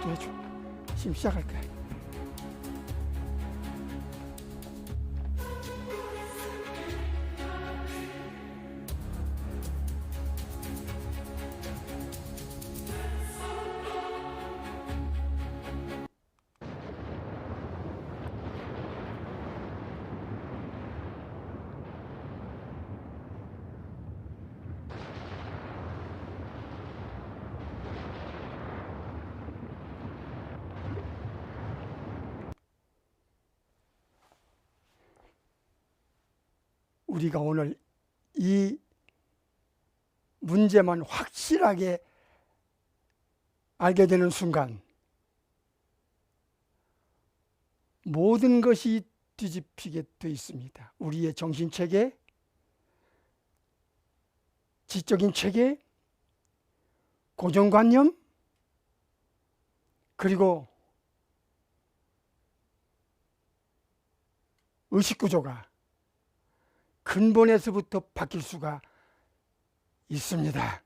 기도해 줘. 지금 시작할 거야. 우리가 오늘 이 문제만 확실하게 알게 되는 순간 모든 것이 뒤집히게 돼 있습니다. 우리의 정신 체계, 지적인 체계, 고정관념, 그리고 의식 구조가 근본에서부터 바뀔 수가 있습니다.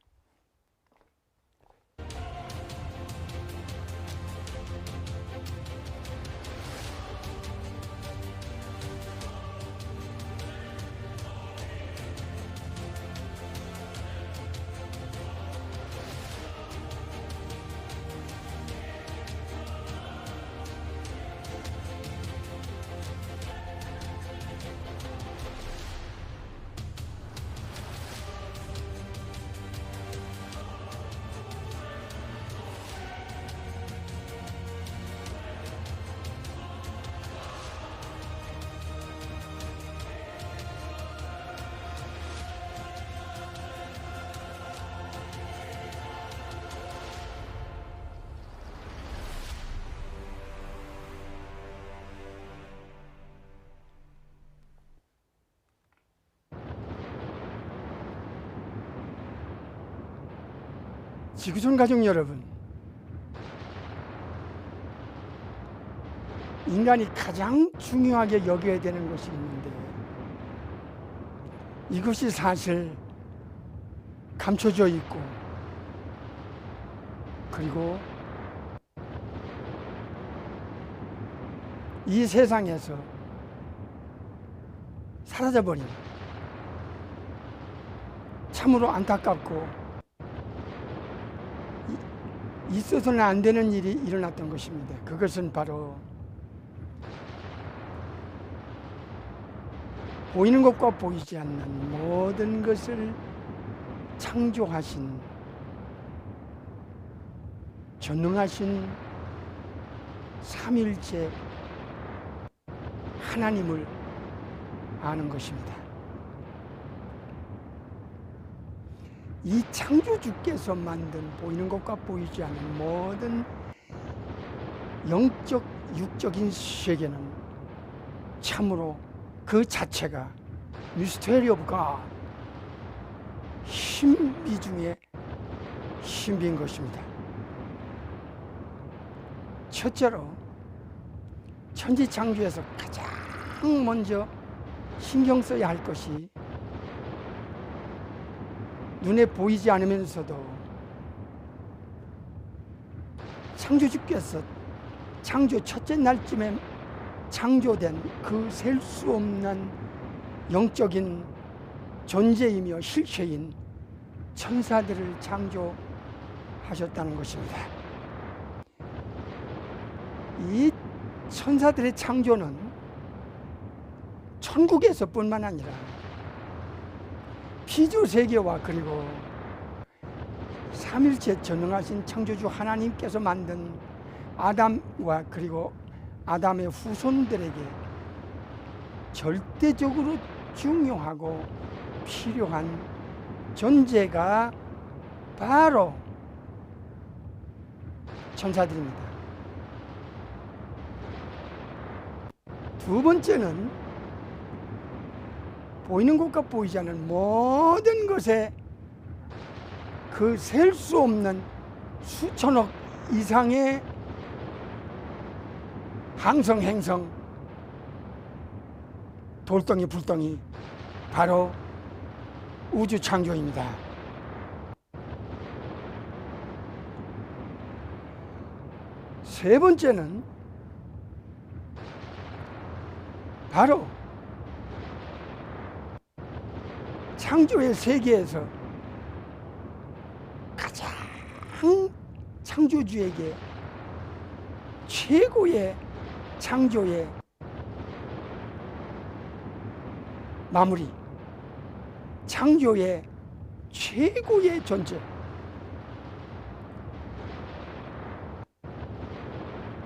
지구촌 가족 여러분, 인간이 가장 중요하게 여겨야 되는 것이 있는데 이것이 사실 감춰져 있고 그리고 이 세상에서 사라져버린 참으로 안타깝고 있어서는 안 되는 일이 일어났던 것입니다. 그것은 바로 보이는 것과 보이지 않는 모든 것을 창조하신 전능하신 삼일째 하나님을 아는 것입니다. 이 창조주께서 만든 보이는 것과 보이지 않는 모든 영적, 육적인 세계는 참으로 그 자체가 미스테리 오브 가 신비 중에 신비인 것입니다. 첫째로 천지 창조에서 가장 먼저 신경 써야 할 것이 눈에 보이지 않으면서도 창조주께서 창조 첫째 날쯤에 창조된 그 셀 수 없는 영적인 존재이며 실체인 천사들을 창조하셨다는 것입니다. 이 천사들의 창조는 천국에서뿐만 아니라 피조 세계와 그리고 삼일체 전능하신 창조주 하나님께서 만든 아담과 그리고 아담의 후손들에게 절대적으로 중요하고 필요한 존재가 바로 천사들입니다. 두 번째는 보이는 것과 보이지 않는 모든 것에 그 셀 수 없는 수천억 이상의 항성 행성 돌덩이 불덩이 바로 우주 창조입니다. 세 번째는 바로 창조의 세계에서 가장 창조주에게 최고의 창조의 마무리, 창조의 최고의 존재.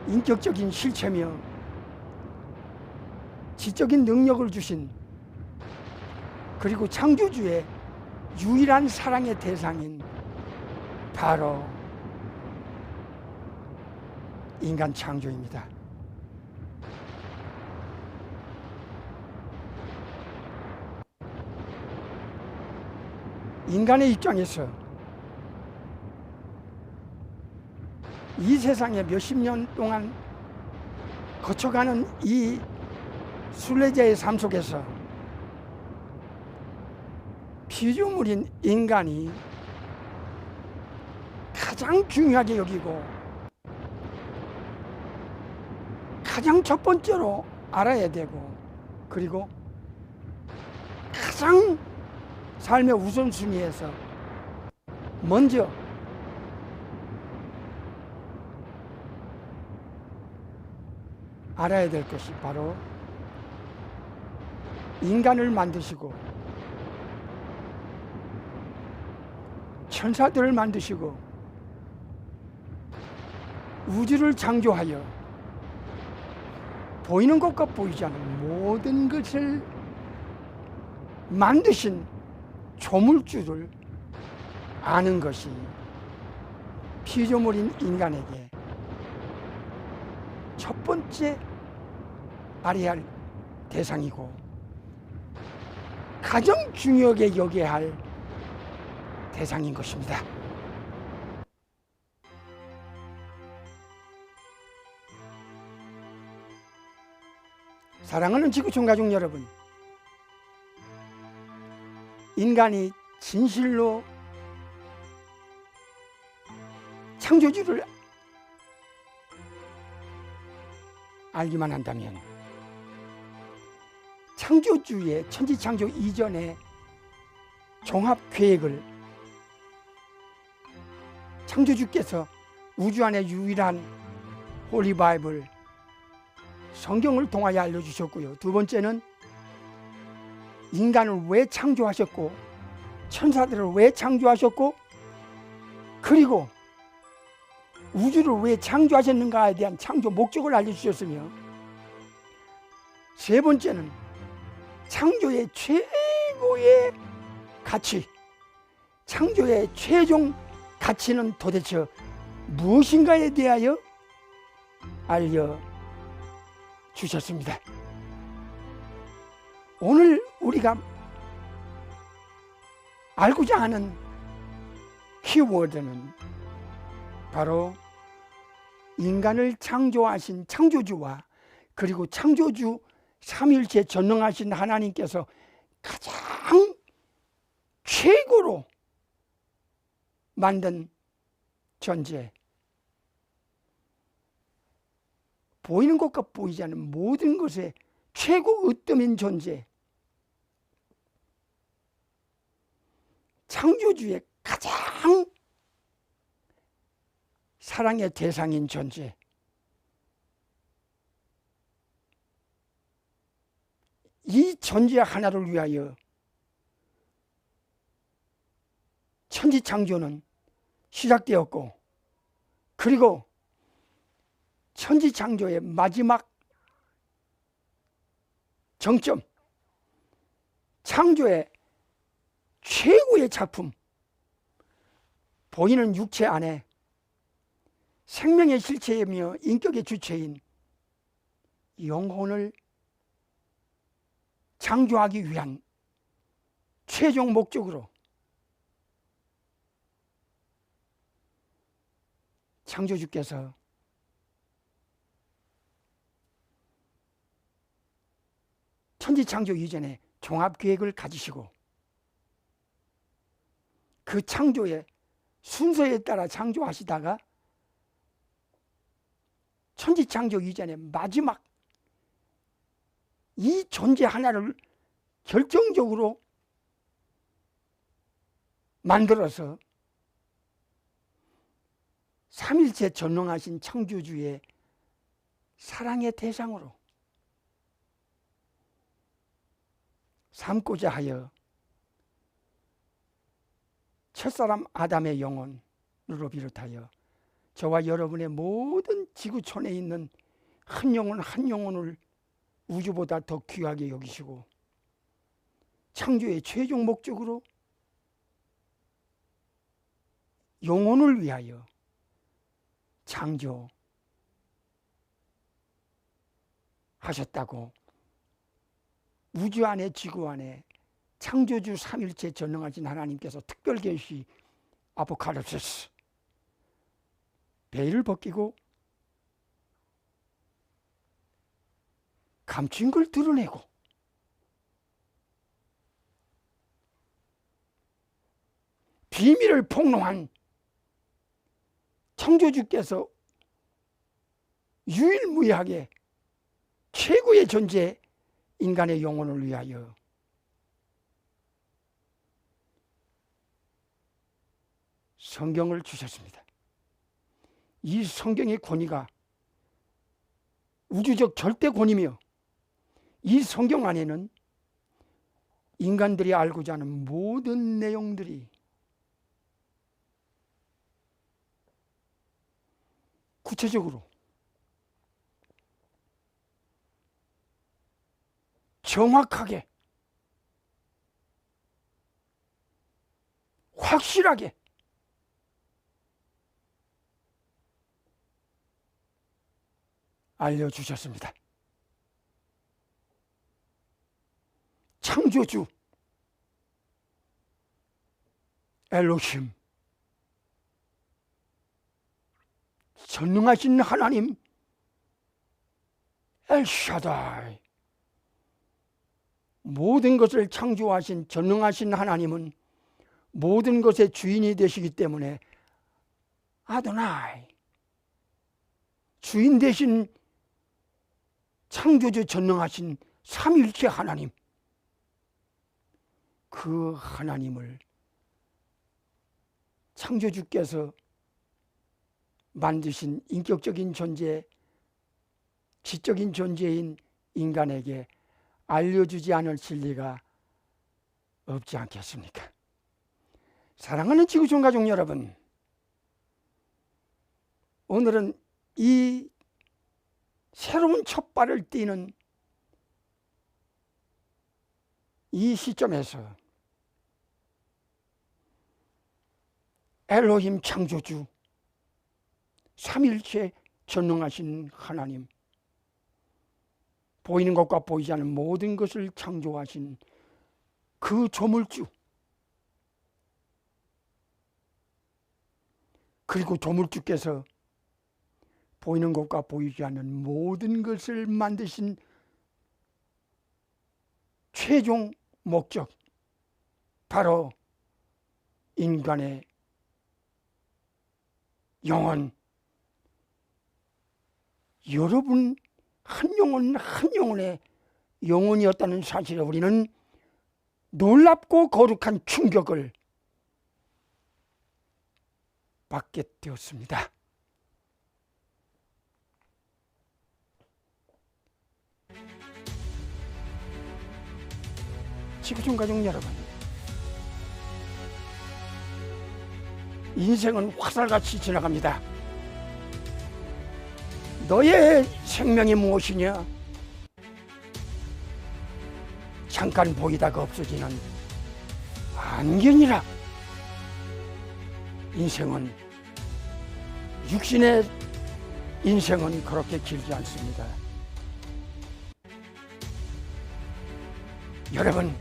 인격적인 실체며 지적인 능력을 주신 그리고 창조주의 유일한 사랑의 대상인 바로 인간 창조입니다. 인간의 입장에서 이 세상에 몇십 년 동안 거쳐가는 이 순례자의 삶 속에서 피조물인 인간이 가장 중요하게 여기고 가장 첫 번째로 알아야 되고 그리고 가장 삶의 우선순위에서 먼저 알아야 될 것이 바로 인간을 만드시고 천사들을 만드시고 우주를 창조하여 보이는 것과 보이지 않는 모든 것을 만드신 조물주를 아는 것이 피조물인 인간에게 첫 번째 알아야 할 대상이고 가장 중요하게 여겨야 할 대상인 것입니다. 사랑하는 지구촌 가족 여러분, 인간이 진실로 창조주를 알기만 한다면 창조주의 천지창조 이전의 종합 계획을 창조주께서 우주 안에 유일한 홀리 바이블 성경을 통하여 알려주셨고요. 두 번째는 인간을 왜 창조하셨고 천사들을 왜 창조하셨고 그리고 우주를 왜 창조하셨는가에 대한 창조 목적을 알려주셨으며 세 번째는 창조의 최고의 가치, 창조의 최종 가치는 도대체 무엇인가에 대하여 알려 주셨습니다. 오늘 우리가 알고자 하는 키워드는 바로 인간을 창조하신 창조주와 그리고 창조주 삼일체 전능하신 하나님께서 가장 최고로 만든 존재. 보이는 것과 보이지 않는 모든 것의 최고 으뜸인 존재. 창조주의 가장 사랑의 대상인 존재. 이 존재 하나를 위하여 천지 창조는 시작되었고 그리고 천지 창조의 마지막 정점 창조의 최고의 작품 보이는 육체 안에 생명의 실체이며 인격의 주체인 영혼을 창조하기 위한 최종 목적으로 창조주께서 천지 창조 이전에 종합 계획을 가지시고 그 창조의 순서에 따라 창조하시다가 천지 창조 이전에 마지막 이 존재 하나를 결정적으로 만들어서 삼일체 전능하신 창조주의 사랑의 대상으로 삼고자 하여 첫사람 아담의 영혼으로 비롯하여 저와 여러분의 모든 지구촌에 있는 한 영혼 한 영혼을 우주보다 더 귀하게 여기시고 창조의 최종 목적으로 영혼을 위하여 창조 하셨다고 우주 안에 지구 안에 창조주 삼일체 전능하신 하나님께서 특별 계시 아포칼립시스 베일을 벗기고 감춘 걸 드러내고 비밀을 폭로한 창조주께서 유일무이하게 최고의 존재 인간의 영혼을 위하여 성경을 주셨습니다. 이 성경의 권위가 우주적 절대 권위며 이 성경 안에는 인간들이 알고자 하는 모든 내용들이 구체적으로. 정확하게. 확실하게. 알려주셨습니다. 창조주 엘로힘 전능하신 하나님 엘샤다이. 모든 것을 창조하신 전능하신 하나님은 모든 것의 주인이 되시기 때문에 아도나이 주인 되신 창조주 전능하신 삼일체 하나님 그 하나님을 창조주께서 만드신 인격적인 존재, 지적인 존재인 인간에게 알려주지 않을 진리가 없지 않겠습니까? 사랑하는 지구촌 가족 여러분, 오늘은 이 새로운 첫 발을 띄는 이 시점에서 엘로힘 창조주 삼일체 전능하신 하나님 보이는 것과 보이지 않는 모든 것을 창조하신 그 조물주 그리고 조물주께서 보이는 것과 보이지 않는 모든 것을 만드신 최종 목적 바로 인간의 영혼 여러분 한 영혼 한 영혼의 영혼이었다는 사실에 우리는 놀랍고 거룩한 충격을 받게 되었습니다. 지구촌 가족 여러분, 인생은 화살같이 지나갑니다. 너의 생명이 무엇이냐? 잠깐 보이다가 없어지는 안경이라. 인생은 육신의 인생은 그렇게 길지 않습니다. 여러분,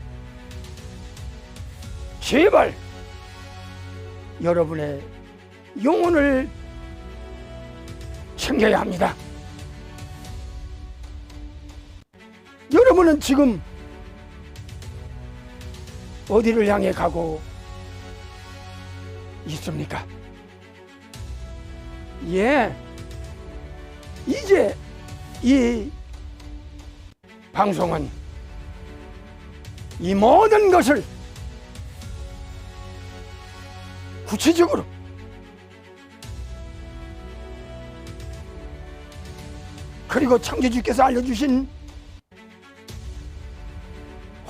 제발 여러분의 영혼을 챙겨야 합니다. 여러분은 지금 어디를 향해 가고 있습니까? 예. 이제 이 방송은 이 모든 것을 구체적으로 그리고 창조주께서 알려주신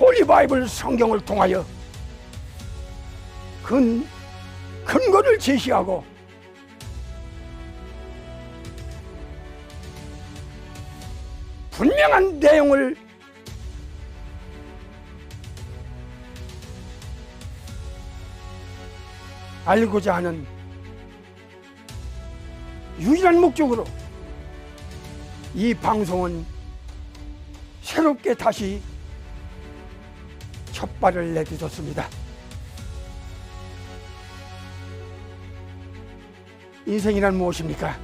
홀리 바이블 성경을 통하여 근 근거를 제시하고 분명한 내용을 알고자 하는 유일한 목적으로 이 방송은 새롭게 다시 첫 발을 내딛었습니다. 인생이란 무엇입니까?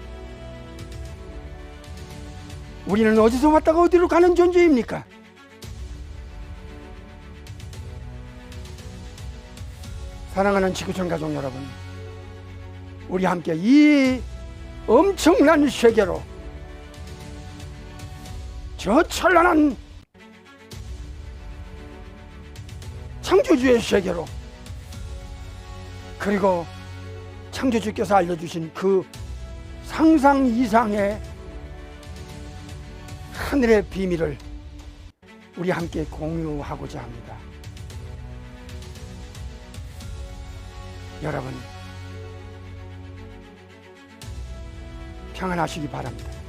우리는 어디서 왔다가 어디로 가는 존재입니까? 사랑하는 지구촌 가족 여러분, 우리 함께 이 엄청난 세계로 저 찬란한 창조주의 세계로 그리고 창조주께서 알려주신 그 상상 이상의 하늘의 비밀을 우리 함께 공유하고자 합니다. 여러분, 평안하시기 바랍니다.